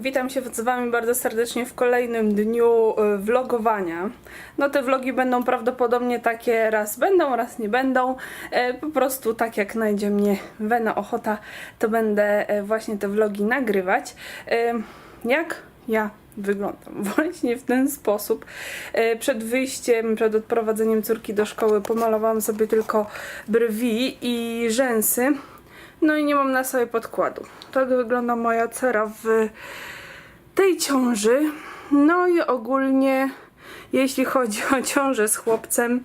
Witam się z Wami bardzo serdecznie w kolejnym dniu y, vlogowania. No te vlogi będą prawdopodobnie takie, raz będą, raz nie będą. E, Po prostu tak jak najdzie mnie wena ochota, to będę e, właśnie te vlogi nagrywać. E, Jak ja wyglądam właśnie w ten sposób. Przed wyjściem, przed odprowadzeniem córki do szkoły pomalowałam sobie tylko brwi i rzęsy. No i nie mam na sobie podkładu. Tak wygląda moja cera w tej ciąży. No i ogólnie, jeśli chodzi o ciążę z chłopcem,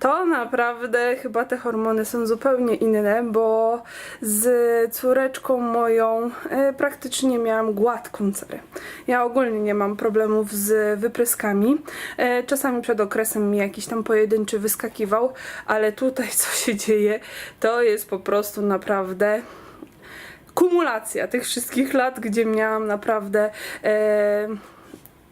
to naprawdę chyba te hormony są zupełnie inne, bo z córeczką moją e, praktycznie miałam gładką cerę. Ja ogólnie nie mam problemów z wypryskami. E, czasami przed okresem mi jakiś tam pojedynczy wyskakiwał, ale tutaj co się dzieje, to jest po prostu naprawdę kumulacja tych wszystkich lat, gdzie miałam naprawdę e,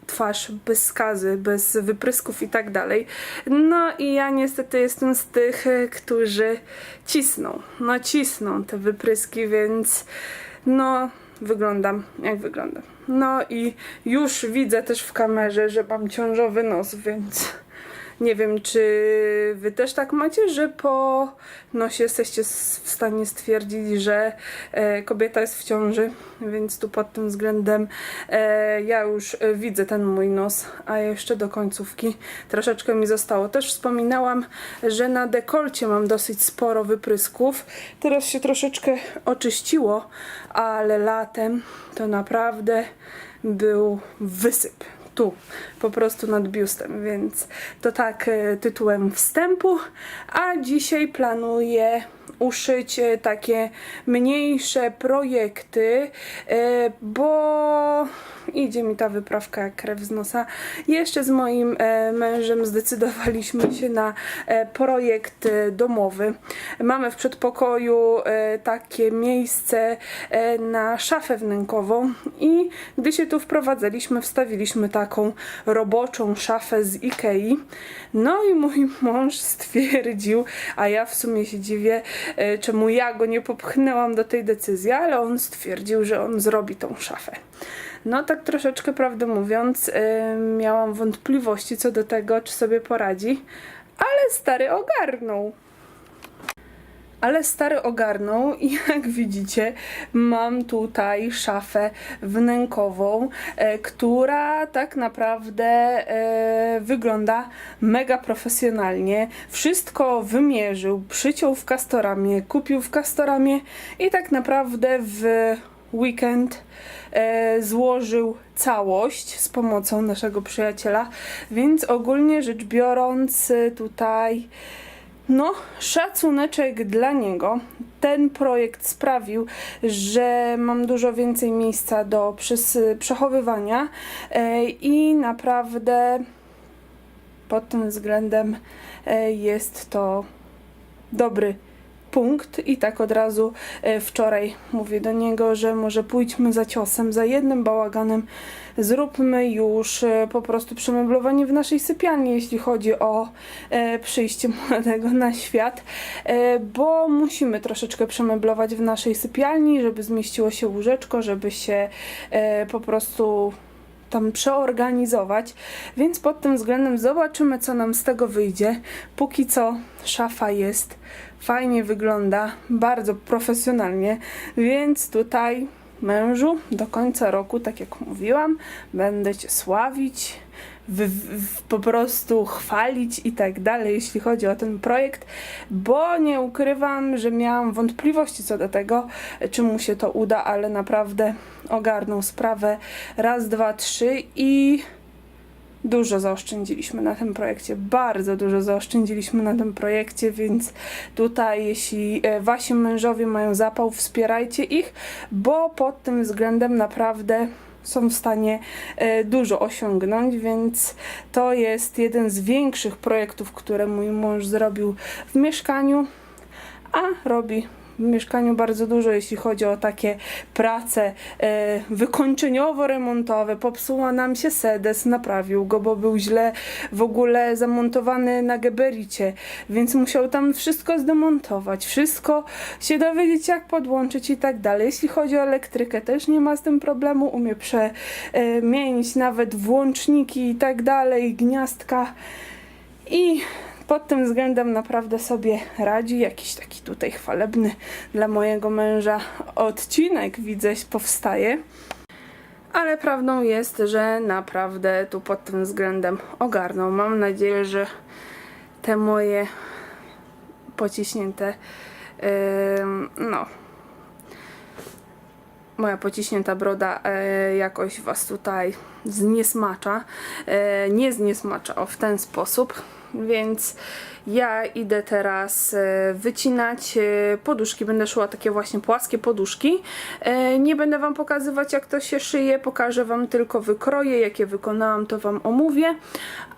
twarz bez skazy, bez wyprysków i tak dalej. No i ja niestety jestem z tych, e, którzy cisną. No cisną te wypryski, więc no wyglądam jak wyglądam. No i już widzę też w kamerze, że mam ciążowy nos, więc nie wiem, czy wy też tak macie, że po nosie jesteście w stanie stwierdzić, że e, kobieta jest w ciąży, więc tu pod tym względem e, ja już e, widzę ten mój nos, a jeszcze do końcówki troszeczkę mi zostało. Też wspominałam, że na dekolcie mam dosyć sporo wyprysków. Teraz się troszeczkę oczyściło, ale latem to naprawdę był wysyp tu, po prostu nad biustem, więc to tak e, tytułem wstępu. A dzisiaj planuję uszyć e, takie mniejsze projekty, e, bo idzie mi ta wyprawka jak krew z nosa. Jeszcze z moim e, mężem zdecydowaliśmy się na e, projekt e, domowy. Mamy w przedpokoju takie miejsce na szafę wnękową i gdy się tu wprowadzaliśmy, wstawiliśmy taką roboczą szafę z Ikei. No i mój mąż stwierdził, a ja w sumie się dziwię, czemu ja go nie popchnęłam do tej decyzji, ale on stwierdził, że on zrobi tą szafę. No tak troszeczkę prawdę mówiąc, e, miałam wątpliwości co do tego, czy sobie poradzi, ale stary ogarnął. Ale stary ogarnął i jak widzicie, mam tutaj szafę wnękową, e, która tak naprawdę e, wygląda mega profesjonalnie. Wszystko wymierzył, przyciął w kastoramie, kupił w kastoramie i tak naprawdę w weekend złożył całość z pomocą naszego przyjaciela, więc ogólnie rzecz biorąc e, tutaj no, szacuneczek dla niego. Ten projekt sprawił, że mam dużo więcej miejsca do przechowywania e, i naprawdę pod tym względem e, jest to dobry punkt i tak od razu e, wczoraj mówię do niego, że może pójdźmy za ciosem, za jednym bałaganem, zróbmy już e, po prostu przemeblowanie w naszej sypialni, jeśli chodzi o e, przyjście młodego na świat, bo musimy troszeczkę przemeblować w naszej sypialni, żeby zmieściło się łóżeczko, żeby się po prostu tam przeorganizować, więc pod tym względem zobaczymy, co nam z tego wyjdzie. Póki co szafa jest, fajnie wygląda, bardzo profesjonalnie, więc tutaj mężu do końca roku, tak jak mówiłam, będę Cię sławić, w, w, po prostu chwalić i tak dalej, jeśli chodzi o ten projekt, bo nie ukrywam, że miałam wątpliwości co do tego, czy mu się to uda, ale naprawdę ogarnął sprawę. Raz, dwa, trzy i dużo zaoszczędziliśmy na tym projekcie, bardzo dużo zaoszczędziliśmy na tym projekcie, więc tutaj jeśli e, wasi mężowie mają zapał, wspierajcie ich, bo pod tym względem naprawdę są w stanie e, dużo osiągnąć, więc to jest jeden z większych projektów, które mój mąż zrobił w mieszkaniu, a robi w mieszkaniu bardzo dużo, jeśli chodzi o takie prace e, wykończeniowo-remontowe. Popsuła nam się sedes, naprawił go, bo był źle w ogóle zamontowany na gebericie, więc musiał tam wszystko zdemontować, wszystko się dowiedzieć, jak podłączyć i tak dalej. Jeśli chodzi o elektrykę, też nie ma z tym problemu, umie przemienić nawet włączniki i tak dalej, gniazdka i pod tym względem naprawdę sobie radzi. Jakiś taki tutaj chwalebny dla mojego męża odcinek widzę powstaje. Ale prawdą jest, że naprawdę tu pod tym względem ogarnął. Mam nadzieję, że te moje pociśnięte, ym, no, moja pociśnięta broda e, jakoś Was tutaj zniesmacza. E, nie zniesmacza, o w ten sposób. Więc ja idę teraz e, wycinać e, poduszki. Będę szła takie właśnie płaskie poduszki. E, nie będę Wam pokazywać jak to się szyje. Pokażę Wam tylko wykroje. Jakie wykonałam to Wam omówię.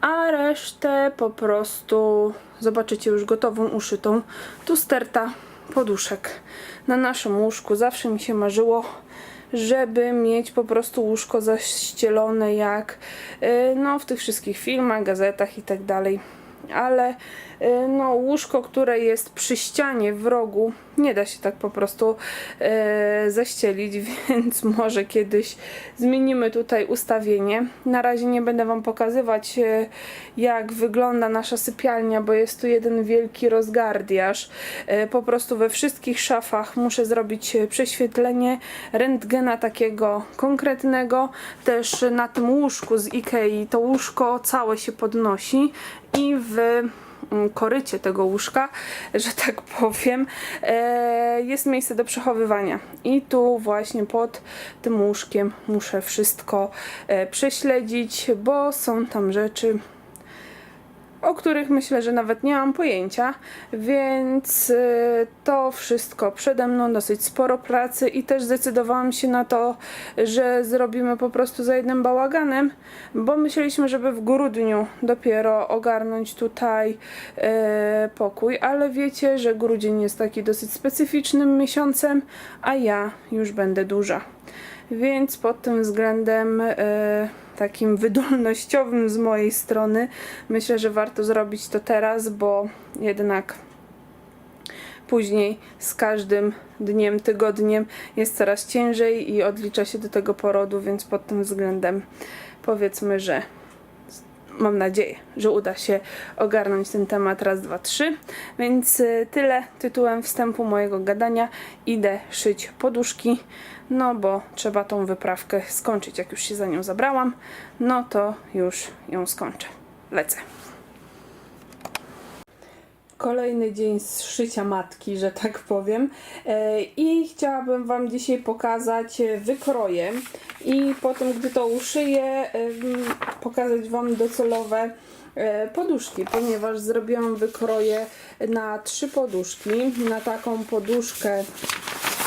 A resztę po prostu zobaczycie już gotową, uszytą. Tu sterta poduszek na naszym łóżku. Zawsze mi się marzyło żeby mieć po prostu łóżko zaścielone jak no, w tych wszystkich filmach, gazetach i tak dalej. Ale y, no, łóżko, które jest przy ścianie w rogu, nie da się tak po prostu y, zaścielić, więc może kiedyś zmienimy tutaj ustawienie. Na razie nie będę Wam pokazywać, y, jak wygląda nasza sypialnia, bo jest tu jeden wielki rozgardiaż. Y, po prostu we wszystkich szafach muszę zrobić prześwietlenie rentgena takiego konkretnego. Też na tym łóżku z Ikei to łóżko całe się podnosi i w mm, korycie tego łóżka, że tak powiem, e, jest miejsce do przechowywania. I tu właśnie pod tym łóżkiem muszę wszystko e, prześledzić, bo są tam rzeczy, o których myślę, że nawet nie mam pojęcia, więc y, to wszystko przede mną, dosyć sporo pracy i też zdecydowałam się na to, że zrobimy po prostu za jednym bałaganem, bo myśleliśmy, żeby w grudniu dopiero ogarnąć tutaj y, pokój, ale wiecie, że grudzień jest taki dosyć specyficznym miesiącem, a ja już będę duża. Więc pod tym względem e, takim wydolnościowym z mojej strony. Myślę, że warto zrobić to teraz, bo jednak później z każdym dniem, tygodniem jest coraz ciężej i odlicza się do tego porodu, więc pod tym względem powiedzmy, że mam nadzieję, że uda się ogarnąć ten temat raz, dwa, trzy. Więc y, tyle tytułem wstępu mojego gadania. Idę szyć poduszki, no bo trzeba tą wyprawkę skończyć. Jak już się za nią zabrałam, no to już ją skończę. Lecę. Kolejny dzień z szycia matki, że tak powiem. E, I chciałabym Wam dzisiaj pokazać e, wykroje. I potem, gdy to uszyję, pokazać Wam docelowe e, poduszki, ponieważ zrobiłam wykroje na trzy poduszki. Na taką poduszkę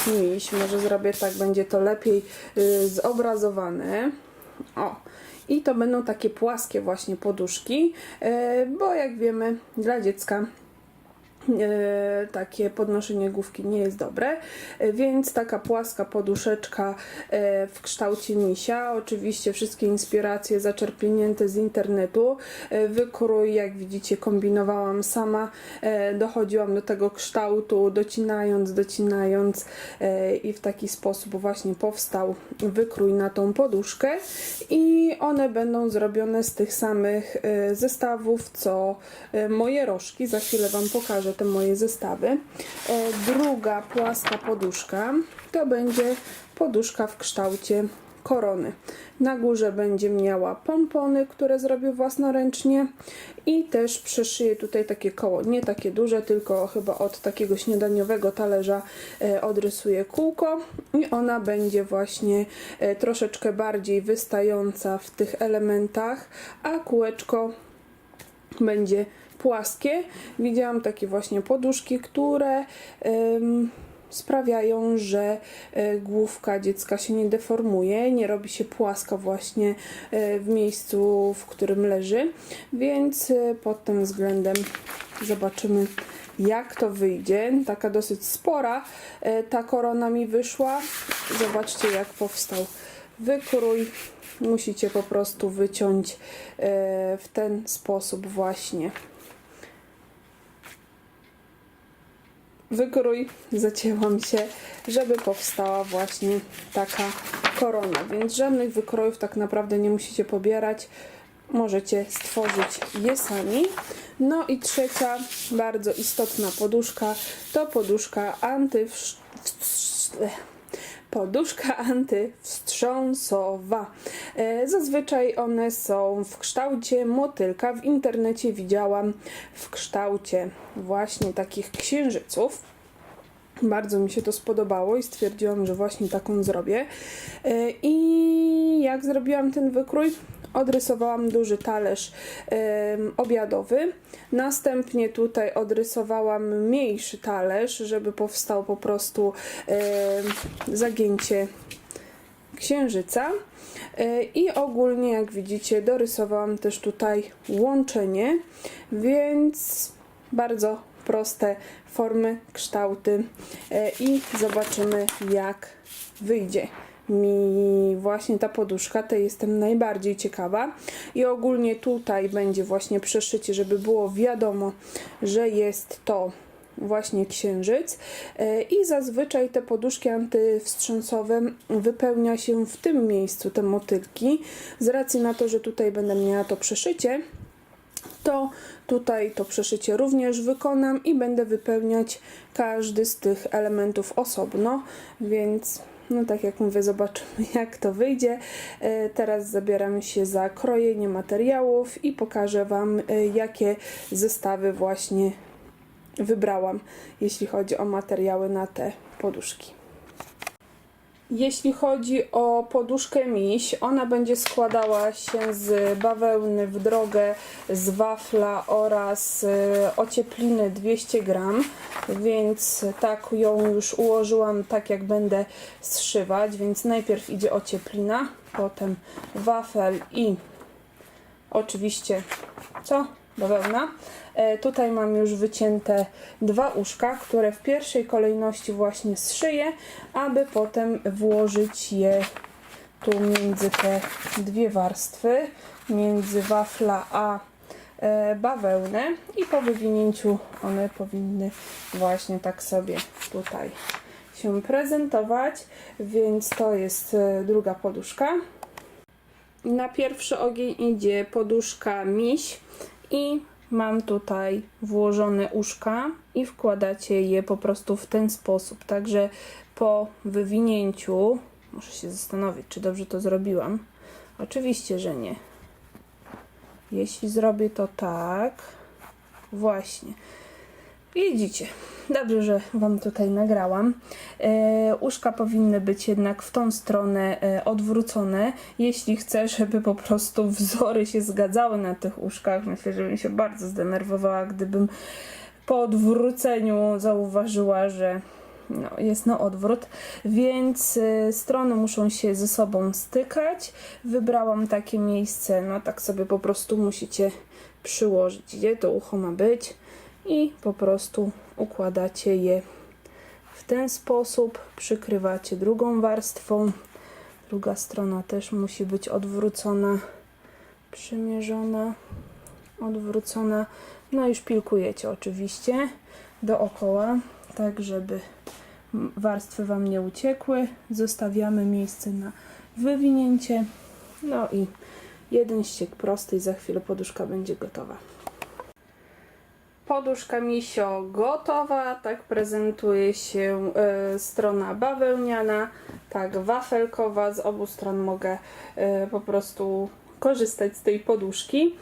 miś, może zrobię tak, będzie to lepiej y, zobrazowane. O. I to będą takie płaskie właśnie poduszki, bo jak wiemy, dla dziecka takie podnoszenie główki nie jest dobre, e, więc taka płaska poduszeczka e, w kształcie misia, oczywiście wszystkie inspiracje zaczerpnięte z internetu, e, wykrój jak widzicie kombinowałam sama, e, dochodziłam do tego kształtu, docinając, docinając e, i w taki sposób właśnie powstał wykrój na tą poduszkę. I one będą zrobione z tych samych e, zestawów co e, moje rożki, za chwilę Wam pokażę te moje zestawy. E, Druga płaska poduszka to będzie poduszka w kształcie korony. Na górze będzie miała pompony, które zrobię własnoręcznie i też przeszyję tutaj takie koło, nie takie duże, tylko chyba od takiego śniadaniowego talerza e, odrysuję kółko i ona będzie właśnie e, troszeczkę bardziej wystająca w tych elementach, a kółeczko będzie płaskie. Widziałam takie właśnie poduszki, które sprawiają, że e, główka dziecka się nie deformuje, nie robi się płaska właśnie e, w miejscu, w którym leży, więc e, pod tym względem zobaczymy jak to wyjdzie. Taka dosyć spora ta korona mi wyszła. Zobaczcie, jak powstał wykrój. Musicie po prostu wyciąć w ten sposób właśnie. Wykrój zacięłam się, żeby powstała właśnie taka korona. Więc żadnych wykrojów tak naprawdę nie musicie pobierać. Możecie stworzyć je sami. No i trzecia bardzo istotna poduszka to poduszka anty poduszka antywstrząsowa. E, Zazwyczaj one są w kształcie motylka. W internecie widziałam w kształcie właśnie takich księżyców. Bardzo mi się to spodobało i stwierdziłam, że właśnie taką zrobię. E, I jak zrobiłam ten wykrój? Odrysowałam duży talerz obiadowy. Następnie tutaj odrysowałam mniejszy talerz, żeby powstał po prostu zagięcie księżyca. E, I ogólnie, jak widzicie, dorysowałam też tutaj łączenie, więc bardzo proste formy, kształty E, i zobaczymy, jak wyjdzie mi właśnie ta poduszka, tej jestem najbardziej ciekawa. I ogólnie tutaj będzie właśnie przeszycie, żeby było wiadomo, że jest to właśnie księżyc. E, i zazwyczaj te poduszki antywstrząsowe wypełnia się w tym miejscu, te motylki, z racji na to, że tutaj będę miała to przeszycie, to tutaj to przeszycie również wykonam i będę wypełniać każdy z tych elementów osobno, więc no tak jak mówię, zobaczymy jak to wyjdzie. E, Teraz zabieram się za krojenie materiałów i pokażę Wam e, jakie zestawy właśnie wybrałam, jeśli chodzi o materiały na te poduszki. Jeśli chodzi o poduszkę miś, ona będzie składała się z bawełny w drogę, z wafla oraz e, ociepliny 200 gram, więc tak ją już ułożyłam tak jak będę zszywać, więc najpierw idzie ocieplina, potem wafel i oczywiście co? Bawełna. E, tutaj mam już wycięte dwa uszka, które w pierwszej kolejności właśnie zszyję, aby potem włożyć je tu między te dwie warstwy, między wafla a e, bawełnę i po wywinięciu one powinny właśnie tak sobie tutaj się prezentować, więc to jest e, druga poduszka. Na pierwszy ogień idzie poduszka miś i mam tutaj włożone uszka i wkładacie je po prostu w ten sposób. Także po wywinięciu muszę się zastanowić, czy dobrze to zrobiłam. Oczywiście, że nie. Jeśli zrobię to tak, właśnie. Widzicie, dobrze, że Wam tutaj nagrałam. E, uszka powinny być jednak w tą stronę e, odwrócone. Jeśli chcę, żeby po prostu wzory się zgadzały na tych uszkach, myślę, że bym się bardzo zdenerwowała, gdybym po odwróceniu zauważyła, że no, jest na odwrót, więc y, strony muszą się ze sobą stykać. Wybrałam takie miejsce, no tak sobie po prostu musicie przyłożyć, gdzie to ucho ma być i po prostu układacie je w ten sposób, przykrywacie drugą warstwą. Druga strona też musi być odwrócona, przymierzona, odwrócona. No i szpilkujecie oczywiście dookoła, tak żeby warstwy Wam nie uciekły. Zostawiamy miejsce na wywinięcie. No i jeden ściek prosty i za chwilę poduszka będzie gotowa. Poduszka misio gotowa, tak prezentuje się e, strona bawełniana, tak wafelkowa, z obu stron mogę e, po prostu korzystać z tej poduszki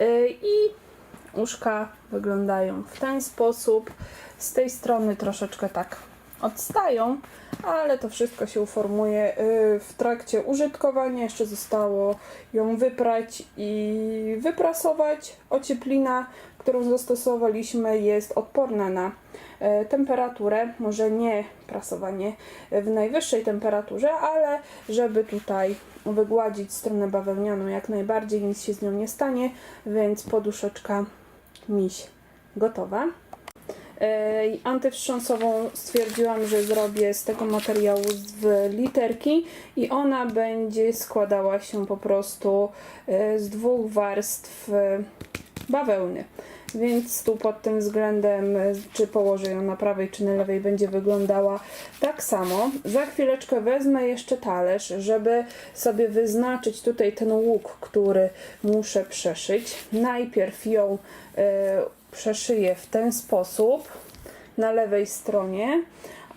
E, i uszka wyglądają w ten sposób. Z tej strony troszeczkę tak odstają, ale to wszystko się uformuje y, w trakcie użytkowania. Jeszcze zostało ją wyprać i wyprasować. Ocieplina, którą zastosowaliśmy, jest odporna na e, temperaturę. Może nie prasowanie w najwyższej temperaturze, ale żeby tutaj wygładzić stronę bawełnianą jak najbardziej, nic się z nią nie stanie, więc poduszeczka miś gotowa. E, Antywstrząsową stwierdziłam, że zrobię z tego materiału z literki i ona będzie składała się po prostu e, z dwóch warstw e, bawełny. Więc tu pod tym względem, czy położę ją na prawej, czy na lewej, będzie wyglądała tak samo. Za chwileczkę wezmę jeszcze talerz, żeby sobie wyznaczyć tutaj ten łuk, który muszę przeszyć. Najpierw ją przeszyję w ten sposób na lewej stronie,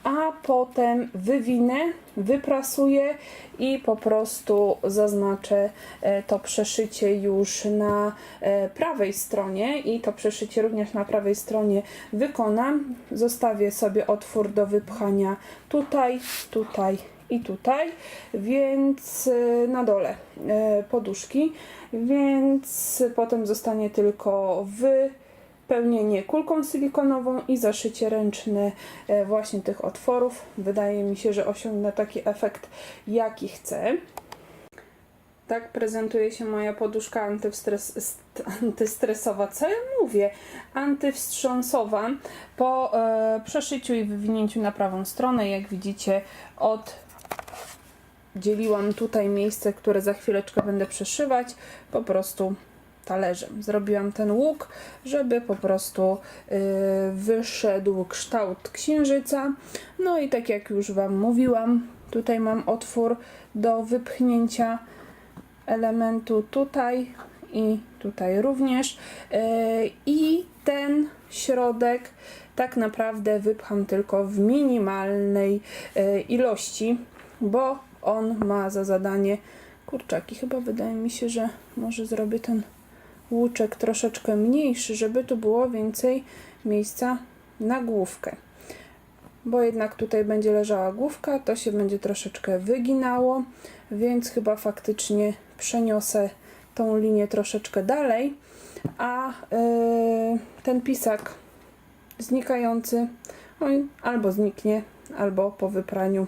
a potem wywinę, wyprasuję i po prostu zaznaczę e, to przeszycie już na e, prawej stronie i to przeszycie również na prawej stronie wykonam. Zostawię sobie otwór do wypchania tutaj, tutaj i tutaj, więc e, na dole poduszki, więc potem zostanie tylko wypełnienie kulką silikonową i zaszycie ręczne e, właśnie tych otworów. Wydaje mi się, że osiągnę taki efekt, jaki chcę. Tak prezentuje się moja poduszka antywstres, st- antystresowa. Co ja mówię? Antywstrząsowa po e, przeszyciu i wywinięciu na prawą stronę. Jak widzicie, oddzieliłam tutaj miejsce, które za chwileczkę będę przeszywać. Po prostu talerzem. Zrobiłam ten łuk, żeby po prostu y, wyszedł kształt księżyca. No i tak jak już Wam mówiłam, tutaj mam otwór do wypchnięcia elementu tutaj i tutaj również. Yy, I ten środek tak naprawdę wypcham tylko w minimalnej yy, ilości, bo on ma za zadanie kurczaki. Chyba wydaje mi się, że może zrobię ten łuczek troszeczkę mniejszy, żeby tu było więcej miejsca na główkę. Bo jednak tutaj będzie leżała główka, to się będzie troszeczkę wyginało, więc chyba faktycznie przeniosę tą linię troszeczkę dalej, a yy, ten pisak znikający on albo zniknie, albo po wypraniu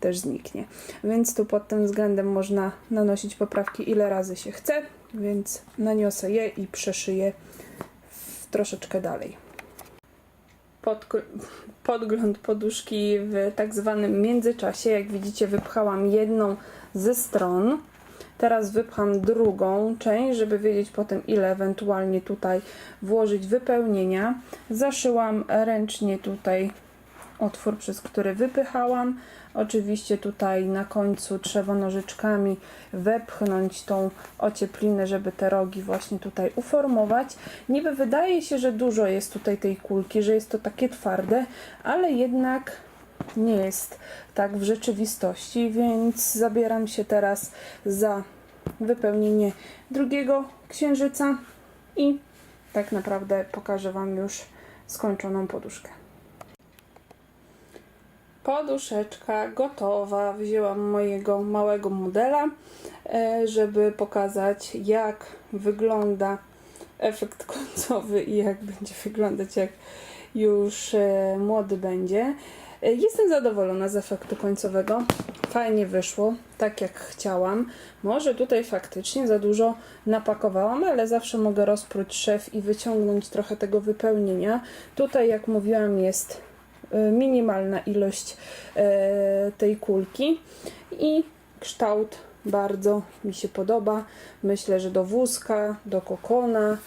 też zniknie. Więc tu pod tym względem można nanosić poprawki ile razy się chce, więc naniosę je i przeszyję troszeczkę dalej podgl- podgląd poduszki w tak zwanym międzyczasie. Jak widzicie, wypchałam jedną ze stron. Teraz wypcham drugą część, żeby wiedzieć potem, ile ewentualnie tutaj włożyć wypełnienia. Zaszyłam ręcznie tutaj otwór, przez który wypychałam. Oczywiście tutaj na końcu trzeba nożyczkami wepchnąć tą ocieplinę, żeby te rogi właśnie tutaj uformować. Niby wydaje się, że dużo jest tutaj tej kulki, że jest to takie twarde, ale jednak nie jest tak w rzeczywistości, więc zabieram się teraz za wypełnienie drugiego księżyca i tak naprawdę pokażę Wam już skończoną poduszkę. Poduszeczka gotowa. Wzięłam mojego małego modela, e, żeby pokazać jak wygląda efekt końcowy i jak będzie wyglądać jak już e, młody będzie. E, Jestem zadowolona z efektu końcowego. Fajnie wyszło, tak jak chciałam. Może tutaj faktycznie za dużo napakowałam, ale zawsze mogę rozpróć szef i wyciągnąć trochę tego wypełnienia. Tutaj, jak mówiłam, jest minimalna ilość e, tej kulki i kształt bardzo mi się podoba. Myślę, że do wózka, do kokona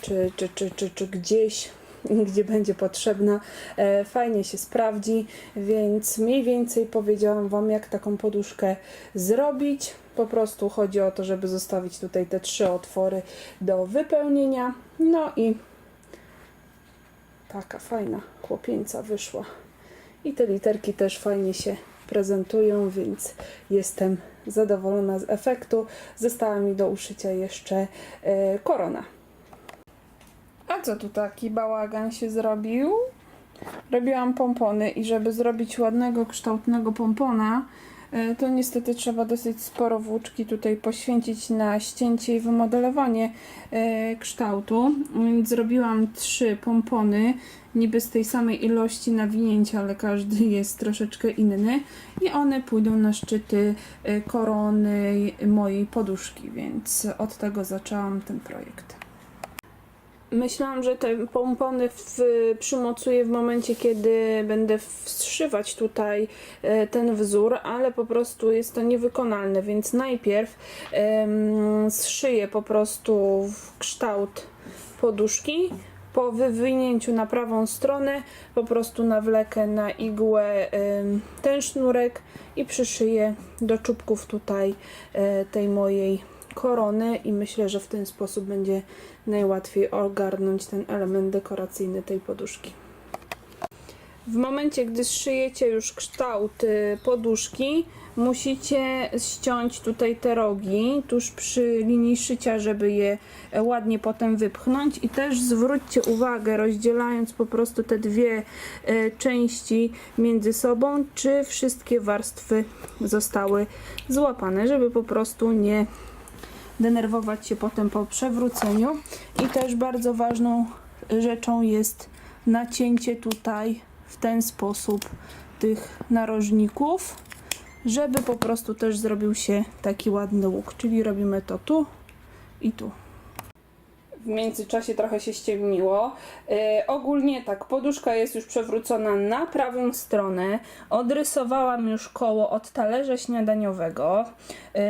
czy, czy, czy, czy, czy gdzieś gdzie będzie potrzebna, e, fajnie się sprawdzi, więc mniej więcej powiedziałam Wam, jak taką poduszkę zrobić. Po prostu chodzi o to, żeby zostawić tutaj te trzy otwory do wypełnienia. No i taka fajna chłopieńca wyszła. I te literki też fajnie się prezentują, więc jestem zadowolona z efektu. Została mi do uszycia jeszcze e, korona. A co tu taki bałagan się zrobił? Robiłam pompony i żeby zrobić ładnego, kształtnego pompona, to niestety trzeba dosyć sporo włóczki tutaj poświęcić na ścięcie i wymodelowanie e, kształtu. Więc zrobiłam trzy pompony, niby z tej samej ilości nawinięcia, ale każdy jest troszeczkę inny. I one pójdą na szczyty e, korony mojej poduszki, więc od tego zaczęłam ten projekt. Myślałam, że te pompony w, przymocuję w momencie, kiedy będę wszywać tutaj e, ten wzór, ale po prostu jest to niewykonalne, więc najpierw zszyję po prostu w kształt poduszki. Po wywinięciu na prawą stronę po prostu nawlekę na igłę ten sznurek i przyszyję do czubków tutaj e, tej mojej korony i myślę, że w ten sposób będzie najłatwiej ogarnąć ten element dekoracyjny tej poduszki. W momencie, gdy zszyjecie już kształt y, poduszki, musicie ściąć tutaj te rogi tuż przy linii szycia, żeby je e, ładnie potem wypchnąć i też zwróćcie uwagę, rozdzielając po prostu te dwie e, części między sobą, czy wszystkie warstwy zostały złapane, żeby po prostu nie denerwować się potem po przewróceniu. I też bardzo ważną rzeczą jest nacięcie tutaj w ten sposób tych narożników, żeby po prostu też zrobił się taki ładny łuk. Czyli robimy to tu i tu. W międzyczasie trochę się ściemniło. Yy, ogólnie tak, poduszka jest już przewrócona na prawą stronę. Odrysowałam już koło od talerza śniadaniowego. Yy,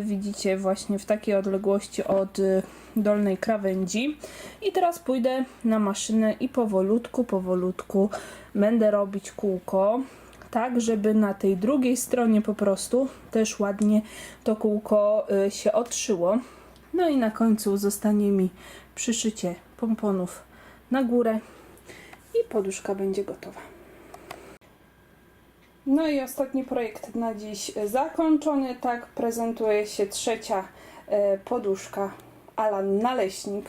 widzicie właśnie w takiej odległości od y, dolnej krawędzi. I teraz pójdę na maszynę i powolutku, powolutku będę robić kółko. Tak, żeby na tej drugiej stronie po prostu też ładnie to kółko się odszyło. No i na końcu zostanie mi przyszycie pomponów na górę i poduszka będzie gotowa. No i ostatni projekt na dziś zakończony. Tak prezentuje się trzecia e, poduszka ala naleśnik,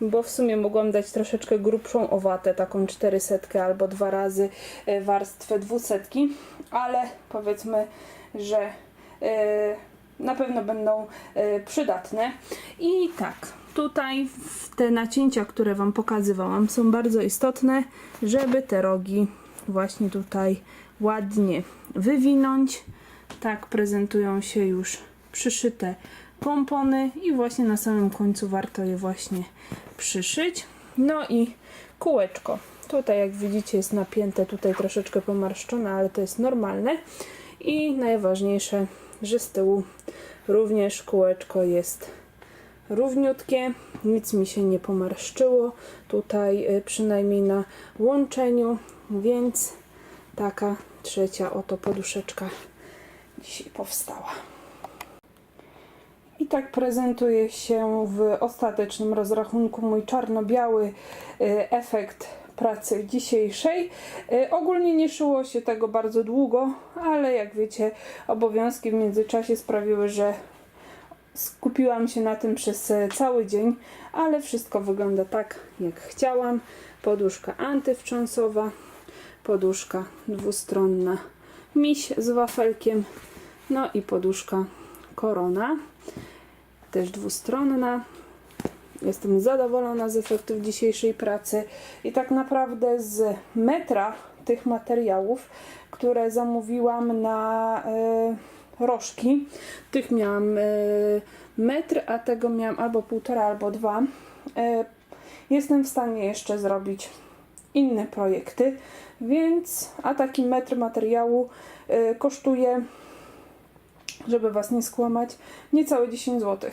bo w sumie mogłam dać troszeczkę grubszą owatę, taką 400 albo dwa razy e, warstwę dwusetki, ale powiedzmy, że e, na pewno będą e, przydatne. I tak, tutaj te nacięcia, które Wam pokazywałam, są bardzo istotne, żeby te rogi właśnie tutaj ładnie wywinąć. Tak prezentują się już przyszyte pompony i właśnie na samym końcu warto je właśnie przyszyć. No i kółeczko. Tutaj jak widzicie jest napięte, tutaj troszeczkę pomarszczone, ale to jest normalne. I najważniejsze, że z tyłu również kółeczko jest równiutkie, nic mi się nie pomarszczyło tutaj y, przynajmniej na łączeniu, więc taka trzecia oto poduszeczka dzisiaj powstała. I tak prezentuje się w ostatecznym rozrachunku mój czarno-biały y, efekt pracy dzisiejszej. Y, Ogólnie nie szyło się tego bardzo długo, ale jak wiecie, obowiązki w międzyczasie sprawiły, że skupiłam się na tym przez e, cały dzień, ale wszystko wygląda tak, jak chciałam. Poduszka antywstrząsowa, poduszka dwustronna miś z wafelkiem, no i poduszka korona, też dwustronna. Jestem zadowolona z efektów dzisiejszej pracy i tak naprawdę z metra tych materiałów, które zamówiłam na e, rożki, tych miałam e, metr, a tego miałam albo półtora, albo dwa. E, jestem w stanie jeszcze zrobić inne projekty, więc a taki metr materiału e, kosztuje żeby Was nie skłamać, niecałe 10 zł.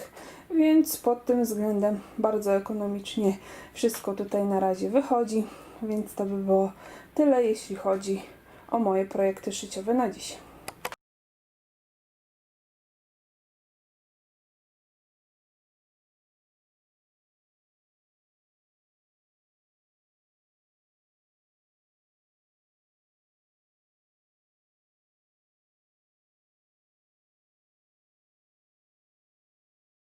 Więc pod tym względem bardzo ekonomicznie wszystko tutaj na razie wychodzi. Więc to by było tyle, jeśli chodzi o moje projekty szyciowe na dziś.